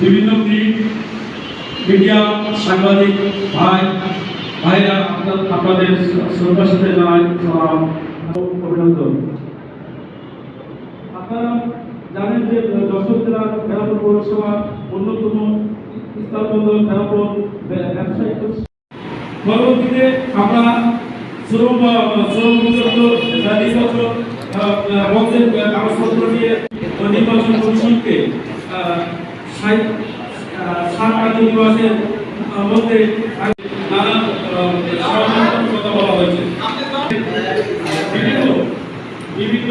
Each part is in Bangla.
বিভিন্ন প্রিন্ট মিডিয়া সাংবাদিক ভাই ভাইরা আপনাদের শ্রদ্ধার সাথে জানাই অভিনন্দন। আপনারা জানেন যে যশোর জেলার খেলাপুর পৌরসভার অন্যতম স্থলবন্দর খেলাপুর ব্যবসায়িক পরবর্তীতে আমরা শ্রম শ্রম নির্বাচন বন্ধের কাগজপত্র নিয়ে নির্বাচন কমিশনকে সাত মধ্যে নানা কথা বলা হয়েছে। বিভিন্ন বিভিন্ন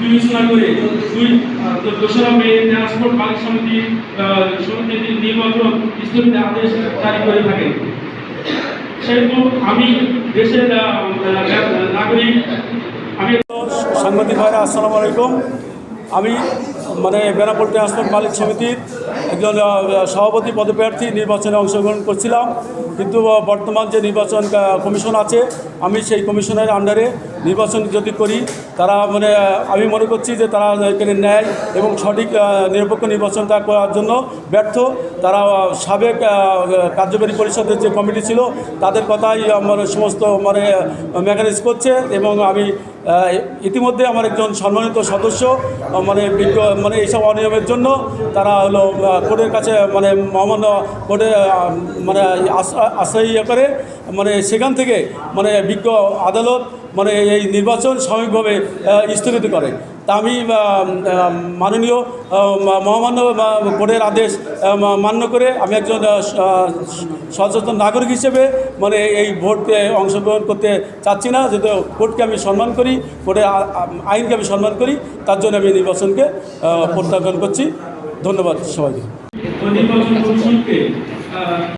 বিবেচনা করে দুই দোসরা মে ট্রান্সপোর্ট মালিক সমিতি সমিতির নির্বাচন স্থগিত আদেশ জারি করে থাকে। সেহেতু আমি দেশের নাগরিক, আমি সাংবাদিক ভাইরা, আসসালামু আলাইকুম। আমি মানে বেনাপোল ট্রান্সপোর্ট মালিক সমিতির একজন সভাপতি পদপ্রার্থী নির্বাচনে অংশগ্রহণ করছিলাম। কিন্তু বর্তমান যে নির্বাচন কমিশন আছে আমি সেই কমিশনের আন্ডারে নির্বাচন যদি করি তারা মানে আমি মনে করছি যে তারা এখানে ন্যায় এবং সঠিক নিরপেক্ষ নির্বাচনটা করার জন্য ব্যর্থ। তারা সাবেক কার্যকরী পরিষদের যে কমিটি ছিল তাদের কথাই আহ, মানে সমস্ত মানে ম্যাকানিজ করছে এবং আমি ইতিমধ্যে আমার একজন সম্মানিত সদস্য মানে বিজ্ঞ মানে এইসব অনিয়মের জন্য তারা হলো কোর্টের কাছে মানে মহামান্য কোর্টে মানে আশ- আশ্রয় ইয়ে করে মানে সেখান থেকে মানে বিজ্ঞ আদালত মানে এই নির্বাচন সাময়িকভাবে স্থগিত করে। তা আমি মাননীয় মহামান্য কোর্টের আদেশ মান্য করে আমি একজন সচেতন নাগরিক হিসেবে মানে এই ভোটে অংশগ্রহণ করতে চাচ্ছি না। যেহেতু কোর্টকে আমি সম্মান করি আ- আইনকে আমি সম্মান করি, তার জন্য আমি নির্বাচনকে প্রত্যাখ্যান করছি। ধন্যবাদ সবাইকে।